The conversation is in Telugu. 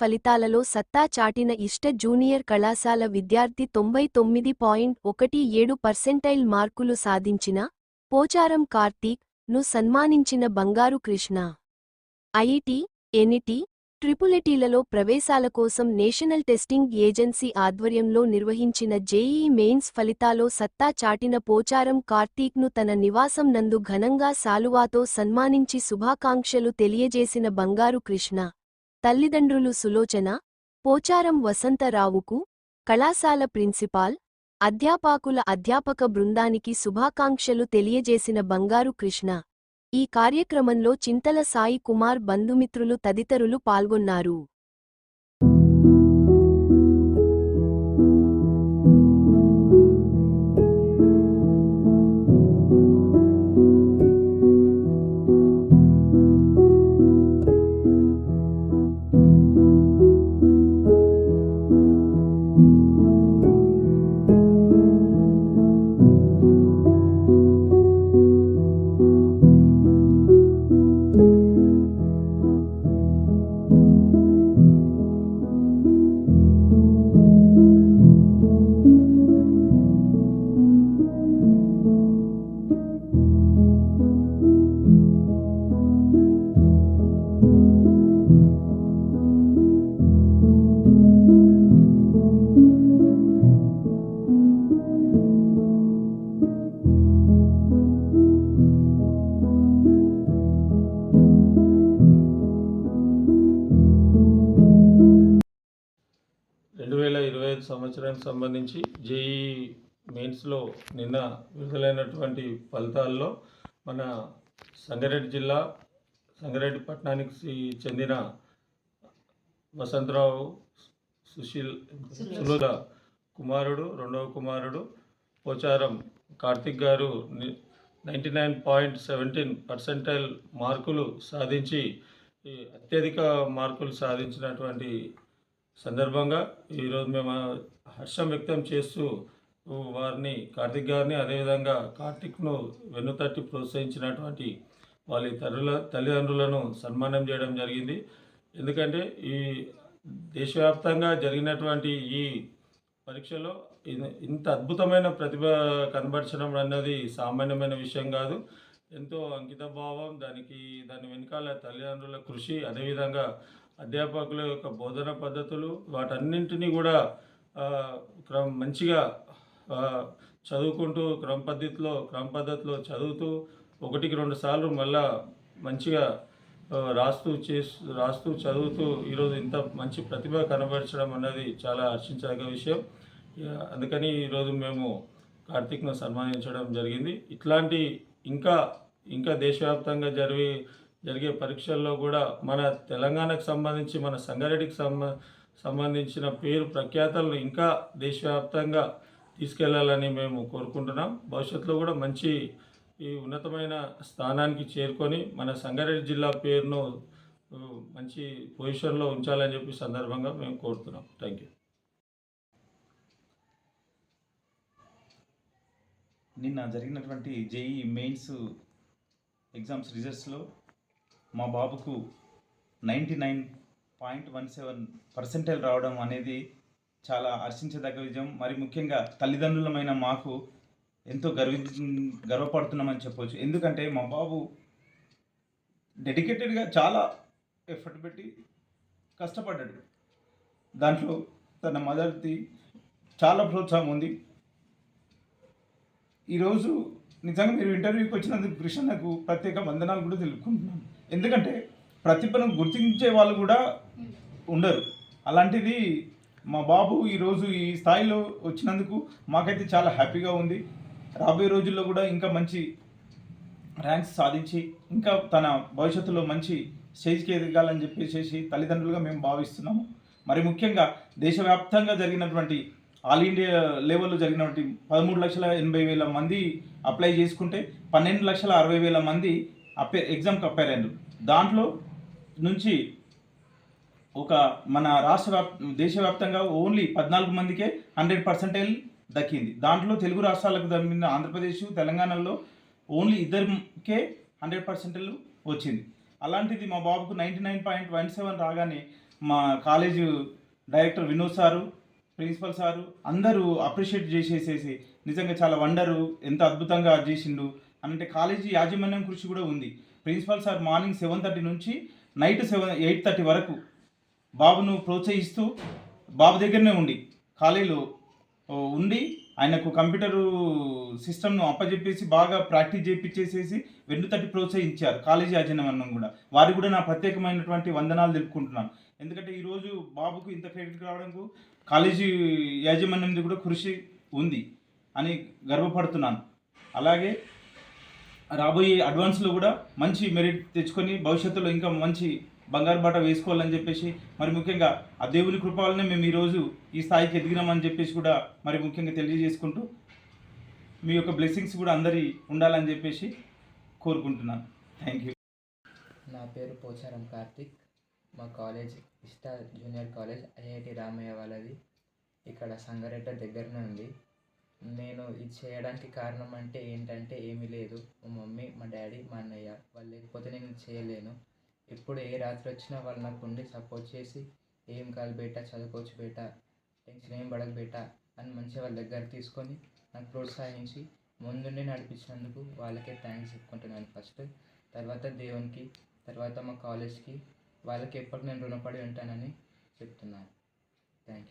ఫలితాలలో సత్తా చాటిన ఇష్ట జూనియర్ కళాశాల విద్యార్థి తొంభై తొమ్మిది పాయింట్ ఒకటి ఏడు పర్సెంటైల్ మార్కులు సాధించిన పోచారం కార్తీక్ను సన్మానించిన బంగారు కృష్ణ. ఐఐటి ఎన్ఇటి ట్రిపులెటీలలో ప్రవేశాల కోసం నేషనల్ టెస్టింగ్ ఏజెన్సీ ఆధ్వర్యంలో నిర్వహించిన జేఈ మెయిన్స్ ఫలితాలో సత్తా చాటిన పోచారం కార్తీక్ను తన నివాసం నందు ఘనంగా సాలువాతో సన్మానించి శుభాకాంక్షలు తెలియజేసిన బంగారు కృష్ణ. తల్లిదండ్రులు సులోచన పోచారం వసంతరావుకు కళాశాల ప్రిన్సిపాల్ అధ్యాపకుల అధ్యాపక బృందానికి శుభాకాంక్షలు తెలియజేసిన బంగారు కృష్ణ. ఈ కార్యక్రమంలో చింతల సాయి కుమార్ బంధుమిత్రులు తదితరులు పాల్గొన్నారు. సంవత్సరానికి సంబంధించి జేఈ మెయిన్స్లో నిన్న విడుదలైనటువంటి ఫలితాల్లో మన సంగారెడ్డి జిల్లా సంగారెడ్డి పట్టణానికి చెందిన వసంతరావు సుశీల్ సులుల కుమారుడు రెండవ కుమారుడు పోచారం కార్తిక్ గారు ninety nine point seventeen percentile మార్కులు సాధించి అత్యధిక మార్కులు సాధించినటువంటి సందర్భంగా ఈరోజు మేము హర్షం వ్యక్తం చేస్తూ వారిని కార్తిక్ గారిని అదేవిధంగా కార్తిక్ను వెన్నుతట్టి ప్రోత్సహించినటువంటి వాళ్ళ తల్లుల తల్లిదండ్రులను సన్మానం చేయడం జరిగింది. ఎందుకంటే ఈ దేశవ్యాప్తంగా జరిగినటువంటి ఈ పరీక్షలో ఇంత అద్భుతమైన ప్రతిభ కనబరచడం అన్నది సామాన్యమైన విషయం కాదు. ఎంతో అంకిత భావం దానికి దాని వెనకాల తల్లిదండ్రుల కృషి అదేవిధంగా అధ్యాపకుల యొక్క బోధన పద్ధతులు వాటన్నింటినీ కూడా క్రమ మంచిగా చదువుకుంటూ క్రమ పద్ధతిలో క్రమ పద్ధతిలో చదువుతూ ఒకటికి రెండు సార్లు మళ్ళా మంచిగా రాస్తూ చేస్తూ రాస్తూ చదువుతూ ఈరోజు ఇంత మంచి ప్రతిభ కనబరచడం అన్నది చాలా హర్షించదగ్గ విషయం. అందుకని ఈరోజు మేము కార్తీక్ను సన్మానించడం జరిగింది. ఇట్లాంటి ఇంకా ఇంకా దేశవ్యాప్తంగా జరిగి జరిగే పరీక్షల్లో కూడా మన తెలంగాణకు సంబంధించి మన సంగారెడ్డికి సంబ సంబంధించిన పేరు ప్రఖ్యాతలను ఇంకా దేశవ్యాప్తంగా తీసుకెళ్ళాలని మేము కోరుకుంటున్నాం. భవిష్యత్తులో కూడా మంచి ఈ ఉన్నతమైన స్థానానికి చేరుకొని మన సంగారెడ్డి జిల్లా పేరును మంచి పొజిషన్లో ఉంచాలని చెప్పి సందర్భంగా మేము కోరుతున్నాం. Thank you. నిన్న జరిగినటువంటి జేఈ మెయిన్స్ ఎగ్జామ్స్ రిజల్ట్స్లో మా బాబుకు ninety nine point one seven percentile రావడం అనేది చాలా హర్షించదగ్గ విజయం. మరి ముఖ్యంగా తల్లిదండ్రులమైన మాకు ఎంతో గర్వి గర్వపడుతున్నామని చెప్పవచ్చు ఎందుకంటే మా బాబు డెడికేటెడ్గా చాలా ఎఫర్ట్ పెట్టి కష్టపడ్డాడు. దాంట్లో తన మదర్ది చాలా ప్రోత్సాహం ఉంది. ఈరోజు నిజంగా మీరు ఇంటర్వ్యూకి వచ్చినందుకు కృష్ణకు ప్రత్యేక వందనాలు కూడా తెలుపుకుంటున్నాను. ఎందుకంటే ప్రతిభను గుర్తించే వాళ్ళు కూడా ఉండరు. అలాంటిది మా బాబు ఈరోజు ఈ స్థాయిలో వచ్చినందుకు మాకైతే చాలా హ్యాపీగా ఉంది. రాబోయే రోజుల్లో కూడా ఇంకా మంచి ర్యాంక్స్ సాధించి ఇంకా తన భవిష్యత్తులో మంచి స్టేజ్కి ఎదగాలని చెప్పేసి తల్లిదండ్రులుగా మేము భావిస్తున్నాము. మరి ముఖ్యంగా దేశవ్యాప్తంగా జరిగినటువంటి ఆల్ ఇండియా లెవెల్లో జరిగినటువంటి పదమూడు లక్షల ఎనభై వేల మంది అప్లై చేసుకుంటే పన్నెండు లక్షల అరవై వేల మంది అపే ఎగ్జామ్కి అప్పేర్ అయ్యారు దాంట్లో నుంచి ఒక మన రాష్ట్ర వ్యాప్ దేశవ్యాప్తంగా ఓన్లీ పద్నాలుగు మందికే హండ్రెడ్ పర్సెంటేజ్ దక్కింది. దాంట్లో తెలుగు రాష్ట్రాలకు దమ్మిన ఆంధ్రప్రదేశ్ తెలంగాణలో ఓన్లీ ఇద్దరికే హండ్రెడ్ పర్సెంటేజ్ వచ్చింది. అలాంటిది మా బాబుకు ninety nine point one seven రాగానే మా college director Vinod sir principal sir అందరూ అప్రిషియేట్ చేసేసేసి నిజంగా చాలా వండరు ఎంత అద్భుతంగా చేసిండు అంటే కాలేజీ యాజమాన్యం కృషి కూడా ఉంది. Principal sir morning seven thirty నుంచి నైట్ సెవెన్ ఎయిట్ థర్టీ వరకు బాబును ప్రోత్సహిస్తూ బాబు దగ్గరనే ఉండి కాలేజీలో ఉండి ఆయనకు కంప్యూటరు సిస్టమ్ను అప్పచెప్పేసి బాగా ప్రాక్టీస్ చేయించేసేసి వెన్ను తట్టి ప్రోత్సహించారు కాలేజీ యాజమాన్యం కూడా. వారికి కూడా నా ప్రత్యేకమైనటువంటి వందనాలు తెలుపుకుంటున్నాను. ఎందుకంటే ఈరోజు బాబుకు ఇంత క్రెడిట్ రావడానికి కాలేజీ యాజమాన్యంది కూడా కృషి ఉంది అని గర్వపడుతున్నాను. అలాగే రాబోయే అడ్వాన్స్లో కూడా మంచి మెరిట్ తెచ్చుకొని భవిష్యత్తులో ఇంకా మంచి బంగారు బాట వేసుకోవాలని చెప్పేసి మరి ముఖ్యంగా ఆ దేవుని కృప వల్లనే మేము ఈరోజు ఈ స్థాయికి ఎదిగినామని చెప్పేసి కూడా మరి ముఖ్యంగా తెలియజేసుకుంటూ మీ యొక్క బ్లెస్సింగ్స్ కూడా అందరి ఉండాలని చెప్పేసి కోరుకుంటున్నాను. Thank you. నా పేరు పోచారం కార్తిక్. మా కాలేజ్ ఇష్ట జూనియర్ కాలేజ్ ఐఐటి రామయ్య వాళ్ళది. ఇక్కడ సంగారెడ్డ దగ్గరనే ఉంది. నేను ఇది చేయడానికి కారణం అంటే ఏంటంటే ఏమీ లేదు. మా మమ్మీ మా డాడీ మా అన్నయ్య వాళ్ళు లేకపోతే నేను చేయలేను. ఎప్పుడు ఏ రాత్రి వచ్చినా వాళ్ళు నాకు ఉండి సపోర్ట్ చేసి ఏం కాదు బేటా చదువుకోవచ్చు బేట టెన్షన్ ఏం పడక బేట అని మంచిగా వాళ్ళ దగ్గర తీసుకొని నాకు ప్రోత్సహించి ముందుండి నడిపించినందుకు వాళ్ళకే థ్యాంక్స్ చెప్పుకుంటున్నాను ఫస్ట్ తర్వాత దేవునికి తర్వాత మా కాలేజ్కి వాళ్ళకి ఎప్పటికి నేను రుణపడి ఉంటానని చెప్తున్నాను. Thank you